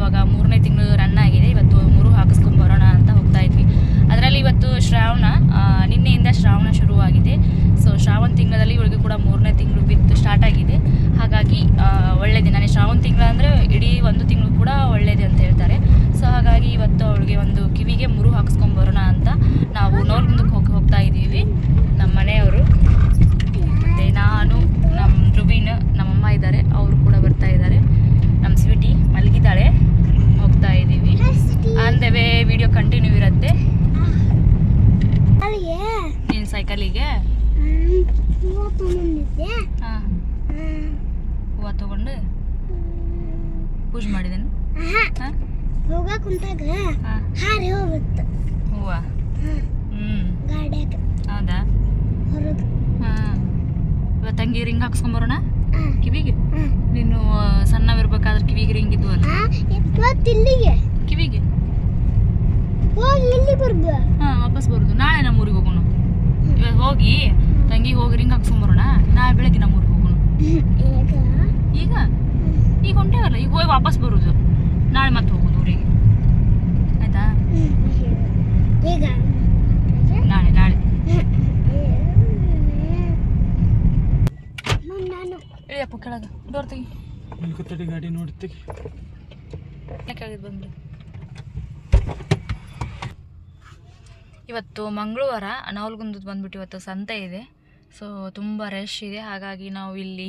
ಇವಾಗ ಮೂರನೇ ತಿಂಗಳು ರನ್ ಆಗಿದೆ. ಇವತ್ತು ಮೂರು ಹಾಕಿಸ್ಕೊಂಡು ಬರೋಣ ಅಂತ ಹೋಗ್ತಾ ಇದ್ವಿ. ಅದರಲ್ಲಿ ಇವತ್ತು ಶ್ರಾವಣ ನಿನ್ನೆಯಿಂದ ಶ್ರಾವಣ ಶುರುವಾಗಿದೆ. ಸೊ ಶ್ರಾವಣ ತಿಂಗಳಲ್ಲಿ ಇವಳಿಗೆ ಕೂಡ ಮೂರನೇ ತಿಂಗಳು ಬಿತ್ತು ಸ್ಟಾರ್ಟ್ ಆಗಿದೆ. ಹಾಗಾಗಿ ಒಳ್ಳೆ ದಿನನೇ. ಶ್ರಾವಣ ತಿಂಗಳ ಅಂದರೆ ಇಡೀ ಒಂದು ತಿಂಗಳು ಕೂಡ ಒಳ್ಳೇದು ಅಂತ ಹೇಳ್ತಾರೆ. ಸೊ ಹಾಗಾಗಿ ಇವತ್ತು ಅವಳಿಗೆ ಒಂದು ಕಿವಿಗೆ ಮುರು ಹಾಕಿಸ್ಕೊಂಬರೋಣ ಅಂತ ನಾವು ನೋಲ್ಗುಂದಕ್ಕೆ ಹೋಗಿ ಹೋಗ್ತಾ ಇದ್ದೀವಿ ನಮ್ಮ ಮನೆಯವರು ಮತ್ತು ನಾನು ನಮ್ಮ ರುಬಿನ್ ನಮ್ಮಮ್ಮ ಇದ್ದಾರೆ ಅವರು ಕೂಡ ಬರ್ತಾ ಇದ್ದಾರೆ ನಮ್ಮ ಸ್ವೀಟಿ ಮಲಗಿದ್ದಾಳೆ ಹೋಗ್ತಾ ಇದ್ದೀವಿ on the way video continue ಇರುತ್ತೆ. ನಿನ್ನ ಸೈಕಲಿಗೆ ಹೂವು ತೊಗೊಂಡು ಪೂಜೆ ಮಾಡಿದ್ದೇನೆ ಹಾಂ. ಹೋಗ ಕುಂತಾಗ ಹಾರಿ ಹೋಗ್ಬಿಡ್ತು ಹೂವು? ಹ್ಞೂ ಗಾಡ್ಯಾಗ ಹೌದಾ? ಹೊರಗೆ. ಹಾಂ. ಇವತ್ತು ತಂಗಿ ರಿಂಗ್ ಹಾಕ್ಸ್ಕೊಂಬರೋಣ? ಕಿವಿಗೆ? ನೀನು ಸಣ್ಣವಿರ್ಬೇಕಾದ್ರೆ ಕಿವಿಗೆ ರಿಂಗ್ ಇದ್ವಲ್ಲ? ಇವತ್ತು ಇಲ್ಲಿಗೆ. ಹೋಗಿ ಇಲ್ಲಿ ಬರ್ದು? ಹಾಂ ವಾಪಸ್ ಬರುದು. ನಾಳೆ ನಮ್ಮ ಊರಿಗೆ ಹೋಗೋಣ. ಇವಾಗ ಹೋಗಿ ತಂಗಿ ಹೋಗಿ ರಿಂಗ್ ಹಾಕ್ಸ್ಕೊಂಬರೋಣ ನಾಳೆ ಬೆಳಗ್ಗೆ ನಮ್ಮ ಊರಿಗೆ ಹೋಗೋಣ. ಈಗ? ಈಗ? ಈಗ ಹೊಂಟೇವಲ್ಲ ಈಗ ಹೋಗಿ ವಾಪಸ್ ಬರುದು. ನಾಳೆ ಮತ್ತೆ ಹೋಗೋದು ಊರಿಗೆ. ಆಯ್ತಾ? ಈಗ? ನಾಳೆ ನಾಳೆ. ನಾನು ಇಳಿಯಪ್ಪ ಕೆಳಗೆ. ಡೋರ್ ತೆಗಿ. ಗಾಡಿ ನೋಡ್ತೀವಿ ಕೆಳಗೆ ಬಂದು? ಇವತ್ತು ಮಂಗಳವಾರ ನವಲ್ಗುಂದದ್ದು ಬಂದ್ಬಿಟ್ಟು ಇವತ್ತು ಸಂತೆ ಇದೆ. ಸೊ ತುಂಬ ರಶ್ ಇದೆ. ಹಾಗಾಗಿ ನಾವು ಇಲ್ಲಿ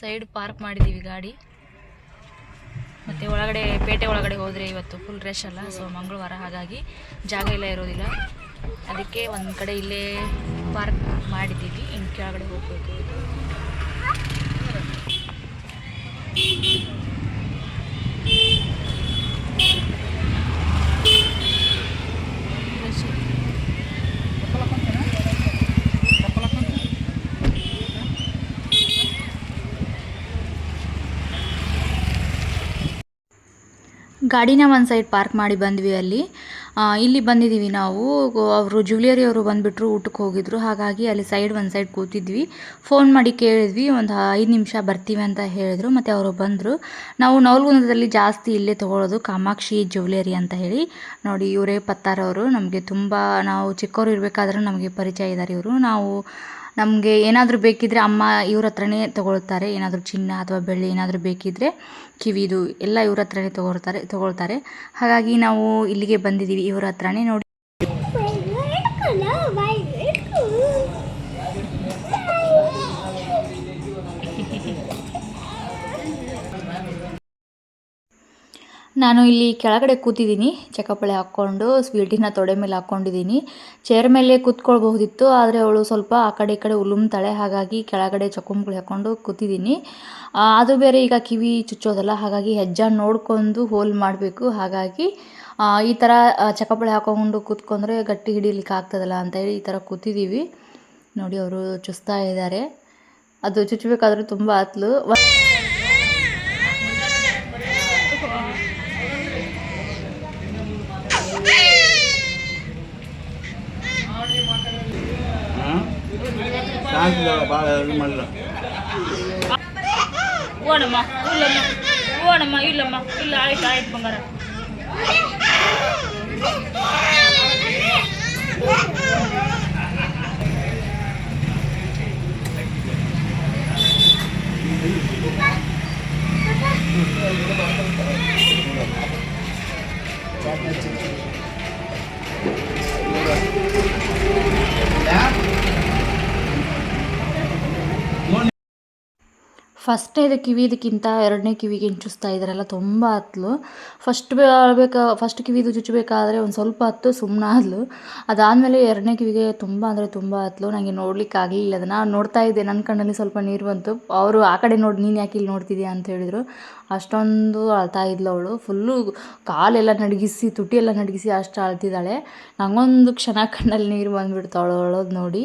ಸೈಡ್ ಪಾರ್ಕ್ ಮಾಡಿದ್ದೀವಿ ಗಾಡಿ. ಮತ್ತು ಒಳಗಡೆ, ಪೇಟೆ ಒಳಗಡೆ ಹೋದರೆ ಇವತ್ತು ಫುಲ್ ರಶ್ ಅಲ್ಲ. ಸೊ ಮಂಗಳವಾರ ಹಾಗಾಗಿ ಜಾಗ ಇಲ್ಲ ಇರೋದಿಲ್ಲ. ಅದಕ್ಕೆ ಒಂದು ಕಡೆ ಇಲ್ಲೇ ಪಾರ್ಕ್ ಮಾಡಿದ್ದೀವಿ. ಇನ್ನು ಕೆಳಗಡೆ ಹೋಗಬೇಕು ರಶ್ ಇದೆ ಗಾಡಿನ ಒಂದು ಸೈಡ್ ಪಾರ್ಕ್ ಮಾಡಿ ಬಂದ್ವಿ ಅಲ್ಲಿ. ಇಲ್ಲಿ ಬಂದಿದ್ದೀವಿ ನಾವು. ಅವರು ಜ್ಯುವೆಲರಿ ಅವರು ಬಂದುಬಿಟ್ರು ಊಟಕ್ಕೆ ಹೋಗಿದ್ರು. ಹಾಗಾಗಿ ಅಲ್ಲಿ ಸೈಡ್ ಒಂದು ಸೈಡ್ ಕೂತಿದ್ವಿ. ಫೋನ್ ಮಾಡಿ ಕೇಳಿದ್ವಿ, ಒಂದು ಐದು ನಿಮಿಷ ಬರ್ತೀವಿ ಅಂತ ಹೇಳಿದ್ರು, ಮತ್ತು ಅವರು ಬಂದರು. ನಾವು ನವಲ್ಗುಂದದಲ್ಲಿ ಜಾಸ್ತಿ ಇಲ್ಲೇ ತೊಗೊಳೋದು ಕಾಮಾಕ್ಷಿ ಜ್ಯುವೆಲರಿ ಅಂತ ಹೇಳಿ. ನೋಡಿ, ಇವರೇ ಪತ್ತಾರವರು. ನಮಗೆ ತುಂಬ, ನಾವು ಚಿಕ್ಕವರು ಇರಬೇಕಾದ್ರೂ ನಮಗೆ ಪರಿಚಯ ಇದ್ದಾರೆ ಇವರು. ನಾವು ನಮಗೆ ಏನಾದರೂ ಬೇಕಿದ್ದರೆ ಅಮ್ಮ ಇವ್ರ ಹತ್ರನೇ ತೊಗೊಳ್ತಾರೆ. ಏನಾದರೂ ಚಿನ್ನ ಅಥವಾ ಬೆಳ್ಳಿ ಏನಾದರೂ ಬೇಕಿದ್ದರೆ ಕಿವಿದು ಎಲ್ಲ ಇವ್ರ ಹತ್ರನೇ ತೊಗೊಳ್ತಾರೆ, ತಗೊಳ್ತಾರೆ. ಹಾಗಾಗಿ ನಾವು ಇಲ್ಲಿಗೆ ಬಂದಿದ್ದೀವಿ. ಇವ್ರ ಹತ್ರನೇ ನೋಡಿ ನಾನು ಇಲ್ಲಿ ಕೆಳಗಡೆ ಕೂತಿದ್ದೀನಿ. ಚಕಪಳೆ ಹಾಕ್ಕೊಂಡು ಸ್ವೀಟಿನ ತೊಡೆ ಮೇಲೆ ಹಾಕ್ಕೊಂಡಿದ್ದೀನಿ ಚೇರ್ ಮೇಲೆ ಕೂತ್ಕೊಳ್ಬಹುದಿತ್ತು, ಆದರೆ ಅವಳು ಸ್ವಲ್ಪ ಆ ಕಡೆ ಈ ಕಡೆ ಉಲುಮ್ತಾಳೆ. ಹಾಗಾಗಿ ಕೆಳಗಡೆ ಚಕೊಂಬುಗಳು ಹಾಕ್ಕೊಂಡು ಕೂತಿದ್ದೀನಿ. ಅದು ಬೇರೆ ಈಗ ಕಿವಿ ಚುಚ್ಚೋದಲ್ಲ, ಹಾಗಾಗಿ ಹೆಜ್ಜೆ ನೋಡ್ಕೊಂಡು ಹೋಲ್ ಮಾಡಬೇಕು. ಹಾಗಾಗಿ ಈ ಥರ ಚಕಪಳೆ ಹಾಕ್ಕೊಂಡು ಕೂತ್ಕೊಂಡ್ರೆ ಗಟ್ಟಿ ಹಿಡಿಲಿಕ್ಕೆ ಆಗ್ತದಲ್ಲ ಅಂತ ಹೇಳಿ ಈ ಥರ ಕೂತಿದ್ದೀವಿ. ನೋಡಿ, ಅವರು ಚುಸ್ತಾ ಇದ್ದಾರೆ. ಅದು ಚುಚ್ಚಬೇಕಾದ್ರೆ ತುಂಬ ಹತ್ಲು ಶಾಂತಿ ಭಾಳ ಇದು ಮಾಡಿಲ್ಲ ಓಣಮ್ಮ ಇಲ್ಲಮ್ಮ ಓಣಮ್ಮ ಇಲ್ಲಮ್ಮ ಇಲ್ಲ ಆಯ್ತು ಆಯ್ತು ಬಂಗಾರ ಫಸ್ಟ್ನೇದು ಕಿವಿದಕ್ಕಿಂತ ಎರಡನೇ ಕಿವಿಗೆ ಚುಚ್ತಾ ಇದ್ದಾರಲ್ಲ ತುಂಬ ಹತ್ಲು. ಫಸ್ಟ್ ಬೇಕಾ ಫಸ್ಟ್ ಕಿವಿದು ಚುಚ್ಚಬೇಕಾದ್ರೆ ಒಂದು ಸ್ವಲ್ಪ ಹತ್ತು ಸುಮ್ಮನಾದ್ಲು ಅದಾದಮೇಲೆ ಎರಡನೇ ಕಿವಿಗೆ ತುಂಬ ಅಂದರೆ ತುಂಬ ಹತ್ಲು. ನನಗೆ ನೋಡ್ಲಿಕ್ಕೆ ಆಗಲಿಲ್ಲ ಅದನ್ನು. ನೋಡ್ತಾ ಇದ್ದೆ. ನನ್ನ ಕಣ್ಣಲ್ಲಿ ಸ್ವಲ್ಪ ನೀರು ಬಂತು. ಅವರು ಆ ಕಡೆ ನೋಡಿ ನೀನು ಯಾಕೆ ಇಲ್ಲಿ ನೋಡ್ತಿದ್ಯಾ ಅಂತ ಹೇಳಿದರು. ಅಷ್ಟೊಂದು ಅಳ್ತಾ ಇದ್ಲು ಅವಳು. ಫುಲ್ಲು ಕಾಲೆಲ್ಲ ನಡಗಿಸಿ ತುಟಿ ಎಲ್ಲ ನಡಗಿಸಿ ಅಷ್ಟು ಅಳ್ತಿದ್ದಾಳೆ ನನಗೊಂದು ಕ್ಷಣ ಕಣ್ಣಲ್ಲಿ ನೀರು ಬಂದುಬಿಡ್ತು ಅವಳು. ಅಳೋದು ನೋಡಿ.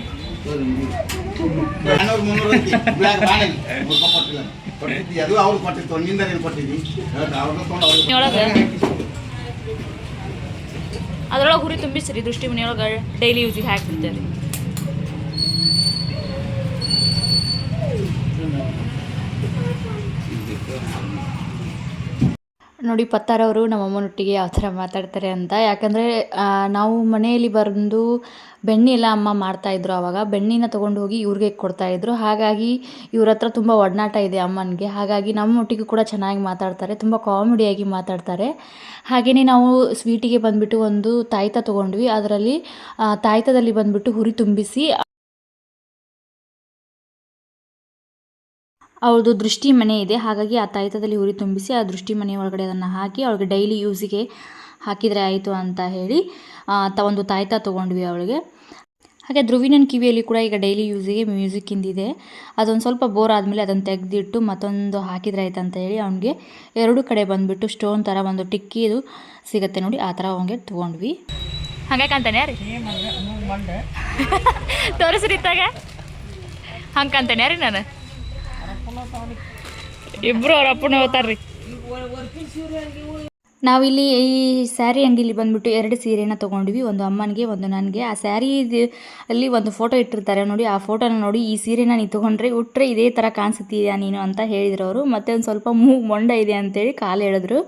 ನಾನ್ನೂರು ಮುನ್ನೂರು ಬ್ಲ್ಯಾಕ್ ಬಾಣಲಿ ಒಬ್ಬ ಕೊಟ್ಟಿಲ್ಲ. ಅದು ಅವ್ರು ಕೊಟ್ಟಿತ್ತು ನಿಂದ ನೀನು ಅವ್ರನ್ನ ತೊಗೊಂಡು ಅವ್ರಿಗೆ ಅದ್ರೊಳಗೆ ಹುರಿ ತುಂಬಿಸ್ರಿ ದೃಷ್ಟಿ ಮನೆಯೊಳಗೆ ಡೈಲಿ ಯೂಸಿಗೆ ಹಾಕ್ಬಿಡ್ತೇವೆ ನೋಡಿ ಪತ್ತಾರವರು ನಮ್ಮ ಅಮ್ಮನೊಟ್ಟಿಗೆ ಯಾವ ಥರ ಮಾತಾಡ್ತಾರೆ ಅಂತ. ಯಾಕಂದರೆ ನಾವು ಮನೆಯಲ್ಲಿ ಬಂದು ಬೆಣ್ಣೆ ಎಲ್ಲ ಅಮ್ಮ ಮಾಡ್ತಾಯಿದ್ರು ಆವಾಗ ಬೆಣ್ಣೆನ ತೊಗೊಂಡು ಹೋಗಿ ಇವ್ರಿಗೆ ಕೊಡ್ತಾಯಿದ್ರು ಹಾಗಾಗಿ ಇವ್ರ ಹತ್ರ ತುಂಬ ಒಡನಾಟ ಇದೆ ಅಮ್ಮನಿಗೆ. ಹಾಗಾಗಿ ನಮ್ಮ ಒಟ್ಟಿಗೂ ಕೂಡ ಚೆನ್ನಾಗಿ ಮಾತಾಡ್ತಾರೆ. ತುಂಬ ಕಾಮಿಡಿಯಾಗಿ ಮಾತಾಡ್ತಾರೆ. ಹಾಗೆಯೇ ನಾವು ಸ್ವೀಟಿಗೆ ಬಂದುಬಿಟ್ಟು ಒಂದು ತಾಯ್ತ ತೊಗೊಂಡ್ವಿ. ಅದರಲ್ಲಿ ತಾಯ್ತದಲ್ಲಿ ಬಂದುಬಿಟ್ಟು ಹುರಿ ತುಂಬಿಸಿ ಅವಳದು ದೃಷ್ಟಿ ಮನೆ ಇದೆ. ಹಾಗಾಗಿ ಆ ತಾಯ್ತದಲ್ಲಿ ಉರಿ ತುಂಬಿಸಿ ಆ ದೃಷ್ಟಿ ಮನೆ ಒಳಗಡೆ ಅದನ್ನು ಹಾಕಿ ಅವಳಿಗೆ ಡೈಲಿ ಯೂಸಿಗೆ ಹಾಕಿದರೆ ಆಯಿತು ಅಂತ ಹೇಳಿ ಆ, ತ ಒಂದು ತಾಯ್ತ ತೊಗೊಂಡ್ವಿ ಅವಳಿಗೆ. ಹಾಗೆ ಧ್ರುವಿನನ್ ಕಿವಿಯಲ್ಲಿ ಕೂಡ ಈಗ ಡೈಲಿ ಯೂಸಿಗೆ ಮ್ಯೂಸಿಕ್ಕಿಂದಿದೆ ಅದೊಂದು ಸ್ವಲ್ಪ ಬೋರ್ ಆದಮೇಲೆ ಅದನ್ನು ತೆಗೆದಿಟ್ಟು ಮತ್ತೊಂದು ಹಾಕಿದ್ರೆ ಆಯ್ತು ಅಂತ ಹೇಳಿ ಅವನಿಗೆ ಎರಡು ಕಡೆ ಬಂದುಬಿಟ್ಟು ಸ್ಟೋನ್ ಥರ ಒಂದು ಟಿಕ್ಕಿದು ಸಿಗುತ್ತೆ ನೋಡಿ ಆ ಥರ ಅವನಿಗೆ ತೊಗೊಂಡ್ವಿ. ಹಂಗೆ ಕಾಣ್ತಾನೆ ರೀ ತೋರಿಸ್ರಿ ಇತ್ತಾಗ ಹಂಗೆ ಕಾಣ್ತಾನೆ ರೀ ನಾನು? ಇಬ್ರು ಅವ್ರ ಅಪ್ಪನ ಹೋಗ್ತಾರ್ರಿ ನಾವಿಲ್ಲಿ ಈ ಸ್ಯಾರಿ ಅಂಗಡಿಲಿ ಬಂದ್ಬಿಟ್ಟು ಎರಡು ಸೀರೆನ ತೊಗೊಂಡ್ವಿ, ಒಂದು ಅಮ್ಮನಿಗೆ, ಒಂದು ನನಗೆ. ಆ ಸ್ಯಾರಿ ಅಲ್ಲಿ ಒಂದು ಫೋಟೋ ಇಟ್ಟಿರ್ತಾರೆ ನೋಡಿ, ಆ ಫೋಟೋನ ನೋಡಿ ಈ ಸೀರೆನ ನೀನು ತೊಗೊಂಡ್ರೆ ಉಟ್ಟರೆ ಇದೇ ಥರ ಕಾಣಿಸುತ್ತೀಯಾ ನೀನು ಅಂತ ಹೇಳಿದ್ರು ಅವರು. ಮತ್ತೆ ಒಂದು ಸ್ವಲ್ಪ ಮೂಗು ಮೊಂಡ ಇದೆ ಅಂತೇಳಿ ಕಾಲು ಹೇಳಿದ್ರು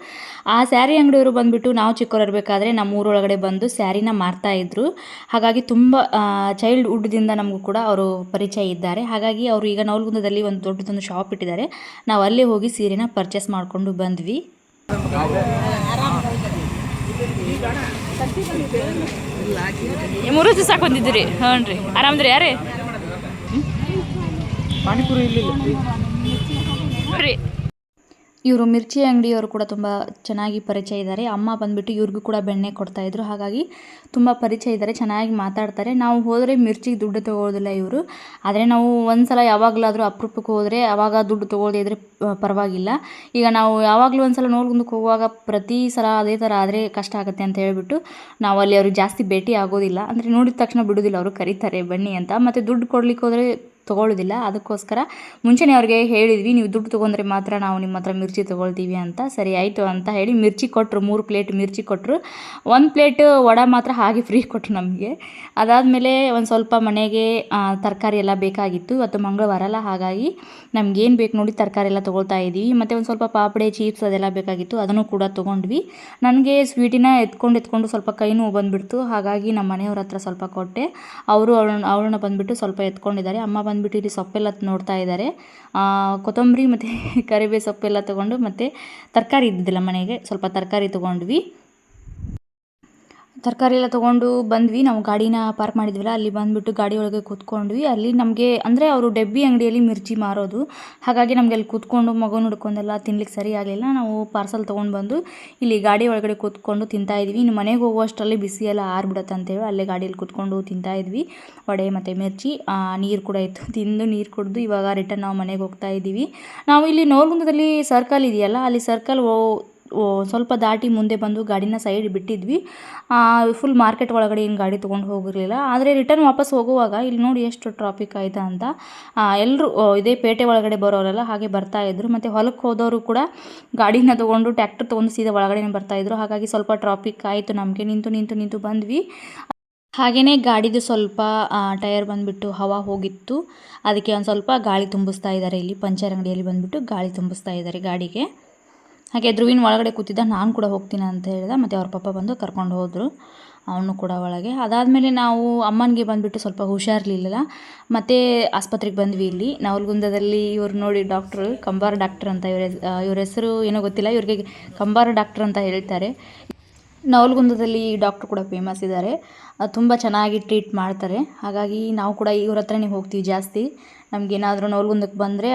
ಆ ಸ್ಯಾರಿ ಅಂಗಡಿಯವರು ಬಂದ್ಬಿಟ್ಟು ನಾವು ಚಿಕ್ಕವರಿರಬೇಕಾದ್ರೆ ನಮ್ಮ ಊರೊಳಗಡೆ ಬಂದು ಸ್ಯಾರಿನ ಮಾರ್ತಾ ಇದ್ರು. ಹಾಗಾಗಿ ತುಂಬ ಚೈಲ್ಡ್ ಹುಡ್ದಿಂದ ನಮಗೂ ಕೂಡ ಅವರು ಪರಿಚಯ ಇದ್ದಾರೆ. ಹಾಗಾಗಿ ಅವರು ಈಗ ನೌಲ್ಗುಂದದಲ್ಲಿ ಒಂದು ದೊಡ್ಡದೊಂದು ಶಾಪ್ ಇಟ್ಟಿದ್ದಾರೆ. ನಾವು ಅಲ್ಲೇ ಹೋಗಿ ಸೀರೆನ ಪರ್ಚೇಸ್ ಮಾಡಿಕೊಂಡು ಬಂದ್ವಿ. ಮೂರು ದಿವಸ ಹಾಕೊಂಡಿದ್ದೀರಿ? ಹ್ಞೂ ರೀ. ಆರಾಮದ್ರಿ ಯಾರೇ? ಪಾನಿಪುರಿ ಇಲ್ಲ ರೀ. ಇವರು ಮಿರ್ಚಿ ಅಂಗಡಿಯವರು ಕೂಡ ತುಂಬ ಚೆನ್ನಾಗಿ ಪರಿಚಯ ಇದ್ದಾರೆ ಅಮ್ಮ ಬಂದುಬಿಟ್ಟು ಇವ್ರಿಗೂ ಕೂಡ ಬೆಣ್ಣೆ ಕೊಡ್ತಾಯಿದ್ರು ಹಾಗಾಗಿ ತುಂಬ ಪರಿಚಯ ಇದ್ದಾರೆ ಚೆನ್ನಾಗಿ ಮಾತಾಡ್ತಾರೆ. ನಾವು ಹೋದರೆ ಮಿರ್ಚಿಗೆ ದುಡ್ಡು ತೊಗೊಳ್ಳೋದಿಲ್ಲ ಇವರು. ಆದರೆ ನಾವು ಒಂದು ಸಲ ಯಾವಾಗಲಾದರೂ ಅಪರೂಪಕ್ಕೆ ಹೋದರೆ ಆವಾಗ ದುಡ್ಡು ತೊಗೊಳ್ಳದೇ ಇದ್ದರೆ ಪರವಾಗಿಲ್ಲ. ಈಗ ನಾವು ಯಾವಾಗಲೂ ಒಂದು ಸಲ ನೋಡ್ಕೊಂಡಕ್ಕೆ ಹೋಗುವಾಗ ಪ್ರತಿ ಸಲ ಅದೇ ಥರ ಆದರೆ ಕಷ್ಟ ಆಗುತ್ತೆ ಅಂತ ಹೇಳಿಬಿಟ್ಟು ನಾವು ಅಲ್ಲಿ ಅವ್ರಿಗೆ ಜಾಸ್ತಿ ಭೇಟಿ ಆಗೋದಿಲ್ಲ. ಅಂದರೆ ನೋಡಿದ ತಕ್ಷಣ ಬಿಡೋದಿಲ್ಲ, ಅವರು ಕರೀತಾರೆ ಬನ್ನಿ ಅಂತ. ಮತ್ತು ದುಡ್ಡು ಕೊಡ್ಲಿಕ್ಕೆ ಹೋದರೆ ತೊಗೊಳ್ಳೋದಿಲ್ಲ. ಅದಕ್ಕೋಸ್ಕರ ಮುಂಚೆನೇ ಅವ್ರಿಗೆ ಹೇಳಿದ್ವಿ, ನೀವು ದುಡ್ಡು ತೊಗೊಂಡ್ರೆ ಮಾತ್ರ ನಾವು ನಿಮ್ಮ ಹತ್ರ ಮಿರ್ಚಿ ತೊಗೊಳ್ತೀವಿ ಅಂತ. ಸರಿ, ಆಯಿತು ಅಂತ ಹೇಳಿ ಮಿರ್ಚಿ ಕೊಟ್ಟರು ಮೂರು ಪ್ಲೇಟ್ ಮಿರ್ಚಿ ಕೊಟ್ಟರು ಒಂದು ಪ್ಲೇಟ್ ವಡೆ ಮಾತ್ರ ಹಾಗೆ ಫ್ರೀ ಕೊಟ್ಟರು ನಮಗೆ. ಅದಾದಮೇಲೆ ಒಂದು ಸ್ವಲ್ಪ ಮನೆಗೆ ತರಕಾರಿ ಎಲ್ಲ ಬೇಕಾಗಿತ್ತು. ಇವತ್ತು ಮಂಗಳವಾರ ಅಲ್ಲ, ಹಾಗಾಗಿ ನಮಗೇನು ಬೇಕು ನೋಡಿ ತರಕಾರಿ ಎಲ್ಲ ತೊಗೊಳ್ತಾ ಇದ್ದೀವಿ ಮತ್ತು ಒಂದು ಸ್ವಲ್ಪ ಪಾಪಡೆ ಚೀಪ್ಸ್ ಅದೆಲ್ಲ ಬೇಕಾಗಿತ್ತು, ಅದನ್ನು ಕೂಡ ತೊಗೊಂಡ್ವಿ. ನನಗೆ ಸ್ವೀಟಿನ ಎತ್ಕೊಂಡು ಎತ್ಕೊಂಡು ಸ್ವಲ್ಪ ಕೈನೂ ಬಂದುಬಿಡ್ತು. ಹಾಗಾಗಿ ನಮ್ಮ ಮನೆಯವ್ರ ಹತ್ರ ಸ್ವಲ್ಪ ಕೊಟ್ಟೆ. ಅವರು ಅವಳನ್ನ ಬಂದುಬಿಟ್ಟು ಸ್ವಲ್ಪ ಎತ್ಕೊಂಡಿದ್ದಾರೆ. ಅಮ್ಮ ಬಂದುಬಿಟ್ಟು ಇಲ್ಲಿ ಸೊಪ್ಪೆಲ್ಲ ನೋಡ್ತಾ ಇದ್ದಾರೆ. ಕೊತ್ತಂಬರಿ ಮತ್ತು ಕರಿಬೇವು ಸೊಪ್ಪೆಲ್ಲ ತೊಗೊಂಡು ಮತ್ತು ತರಕಾರಿ ಇದ್ದಿದ್ದಿಲ್ಲ ಮನೆಗೆ. ಸ್ವಲ್ಪ ತರಕಾರಿ ತೊಗೊಂಡ್ವಿ. ತರಕಾರಿ ಎಲ್ಲ ತೊಗೊಂಡು ಬಂದ್ವಿ. ನಾವು ಗಾಡಿನ ಪಾರ್ಕ್ ಮಾಡಿದ್ವಿಲ್ಲ, ಅಲ್ಲಿ ಬಂದುಬಿಟ್ಟು ಗಾಡಿ ಒಳಗೆ ಕೂತ್ಕೊಂಡ್ವಿ. ಅಲ್ಲಿ ನಮಗೆ ಅಂದರೆ ಅವರು ಡಬ್ಬಿ ಅಂಗಡಿಯಲ್ಲಿ ಮಿರ್ಚಿ ಮಾರೋದು. ಹಾಗಾಗಿ ನಮಗೆ ಅಲ್ಲಿ ಕೂತ್ಕೊಂಡು ಮಗು ಹುಡ್ಕೊಂಡೆಲ್ಲ ತಿನ್ಲಿಕ್ಕೆ ಸರಿ ಆಗಲಿಲ್ಲ. ನಾವು ಪಾರ್ಸಲ್ ತೊಗೊಂಡು ಬಂದು ಇಲ್ಲಿ ಗಾಡಿ ಒಳಗಡೆ ಕೂತ್ಕೊಂಡು ತಿಂತಾ ಇದ್ವಿ. ಇನ್ನು ಮನೆಗೆ ಹೋಗುವಷ್ಟರಲ್ಲಿ ಬಿಸಿ ಎಲ್ಲ ಆರ್ಬಿಡತ್ತೆ ಅಲ್ಲೇ ಗಾಡಿಯಲ್ಲಿ ಕೂತ್ಕೊಂಡು ತಿಂತಾ ಇದ್ವಿ. ವಡೆ ಮತ್ತು ಮಿರ್ಚಿ ನೀರು ಕೂಡ ಇತ್ತು. ತಿಂದು ನೀರು ಕುಡಿದು ಇವಾಗ ರಿಟರ್ನ್ ನಾವು ಮನೆಗೆ ಹೋಗ್ತಾ ಇದ್ದೀವಿ. ನಾವು ಇಲ್ಲಿ ನೋರ್ಗುಂದದಲ್ಲಿ ಸರ್ಕಲ್ ಇದೆಯಲ್ಲ, ಅಲ್ಲಿ ಸರ್ಕಲ್ ಸ್ವಲ್ಪ ದಾಟಿ ಮುಂದೆ ಬಂದು ಗಾಡಿನ ಸೈಡ್ ಬಿಟ್ಟಿದ್ವಿ. ಫುಲ್ ಮಾರ್ಕೆಟ್ ಒಳಗಡೆ ಏನು ಗಾಡಿ ತೊಗೊಂಡು ಹೋಗಿರಲಿಲ್ಲ. ಆದರೆ ರಿಟರ್ನ್ ವಾಪಸ್ ಹೋಗುವಾಗ ಇಲ್ಲಿ ನೋಡಿ ಎಷ್ಟು ಟ್ರಾಫಿಕ್ ಆಯಿತು ಅಂತ ಎಲ್ಲರೂ ಇದೇ ಪೇಟೆ ಒಳಗಡೆ ಬರೋರೆಲ್ಲ ಹಾಗೆ ಬರ್ತಾ ಇದ್ರು. ಮತ್ತು ಹೊಲಕ್ಕೆ ಹೋದವರು ಕೂಡ ಗಾಡಿನ ತೊಗೊಂಡು ಟ್ಯಾಕ್ಟರ್ ತೊಗೊಂಡು ಸೀದಾ ಒಳಗಡೆ ಬರ್ತಾಯಿದ್ರು ಹಾಗಾಗಿ ಸ್ವಲ್ಪ ಟ್ರಾಫಿಕ್ ಆಯಿತು ನಮಗೆ. ನಿಂತು ನಿಂತು ನಿಂತು ಬಂದ್ವಿ. ಹಾಗೆಯೇ ಗಾಡಿದು ಸ್ವಲ್ಪ ಟೈರ್ ಬಂದುಬಿಟ್ಟು ಹವಾ ಹೋಗಿತ್ತು. ಅದಕ್ಕೆ ಒಂದು ಸ್ವಲ್ಪ ಗಾಳಿ ತುಂಬಿಸ್ತಾ ಇದ್ದಾರೆ ಇಲ್ಲಿ. ಪಂಚರ್ ಅಂಗಡಿಯಲ್ಲಿ ಬಂದುಬಿಟ್ಟು ಗಾಳಿ ತುಂಬಿಸ್ತಾ ಇದ್ದಾರೆ ಗಾಡಿಗೆ. ಹಾಗೆ ಧ್ರುವಿನ ಒಳಗಡೆ ಕೂತಿದ್ದ ನಾನು ಕೂಡ ಹೋಗ್ತೀನಿ ಅಂತ ಹೇಳಿದ, ಮತ್ತು ಅವ್ರ ಪಪ್ಪ ಬಂದು ಕರ್ಕೊಂಡು ಹೋದರು, ಅವನು ಕೂಡ ಒಳಗೆ. ಅದಾದಮೇಲೆ ನಾವು ಅಮ್ಮನಿಗೆ ಬಂದುಬಿಟ್ಟು ಸ್ವಲ್ಪ ಹುಷಾರಿರ್ಲಿಲ್ಲ ಮತ್ತು ಆಸ್ಪತ್ರೆಗೆ ಬಂದ್ವಿ ಇಲ್ಲಿ. ನವಲ್ಗುಂದದಲ್ಲಿ ಇವ್ರು ನೋಡಿ ಡಾಕ್ಟ್ರು, ಕಂಬಾರ ಡಾಕ್ಟ್ರ್ ಅಂತ ಇವ್ರ ಇವ್ರ ಹೆಸರು ಏನೋ ಗೊತ್ತಿಲ್ಲ, ಇವ್ರಿಗೆ ಕಂಬಾರ ಡಾಕ್ಟ್ರ್ ಅಂತ ಹೇಳ್ತಾರೆ. ನವಲಗುಂದದಲ್ಲಿ ಡಾಕ್ಟ್ರು ಕೂಡ ಫೇಮಸ್ ಇದ್ದಾರೆ ತುಂಬ ಚೆನ್ನಾಗಿ ಟ್ರೀಟ್ ಮಾಡ್ತಾರೆ. ಹಾಗಾಗಿ ನಾವು ಕೂಡ ಇವ್ರ ಹತ್ರನೇ ಹೋಗ್ತೀವಿ ಜಾಸ್ತಿ. ನಮಗೇನಾದರೂ ನವಲಗುಂದಕ್ಕೆ ಬಂದರೆ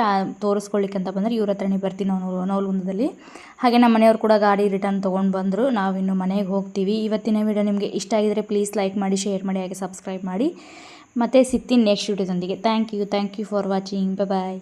ತೋರಿಸ್ಕೊಳ್ಳಿಕ್ಕೆ ಅಂತ ಬಂದರೆ ಇವ್ರ ಹತ್ರನೇ ಬರ್ತೀವಿ ನಾವು ನವಲಗುಂದದಲ್ಲಿ. ಹಾಗೆ ನಮ್ಮ ಮನೆಯವರು ಕೂಡ ಗಾಡಿ ರಿಟರ್ನ್ ತೊಗೊಂಡು ಬಂದರು. ನಾವಿನ್ನು ಮನೆಗೆ ಹೋಗ್ತೀವಿ. ಇವತ್ತಿನ ವಿಡಿಯೋ ನಿಮಗೆ ಇಷ್ಟ ಆಗಿದರೆ ಪ್ಲೀಸ್ ಲೈಕ್ ಮಾಡಿ ಶೇರ್ ಮಾಡಿ, ಹಾಗೆ ಸಬ್ಸ್ಕ್ರೈಬ್ ಮಾಡಿ. ಮತ್ತು ಸಿಗ್ತೀನಿ next ವಿಡಿಯೋದೊಂದಿಗೆ thank you thank you for watching bye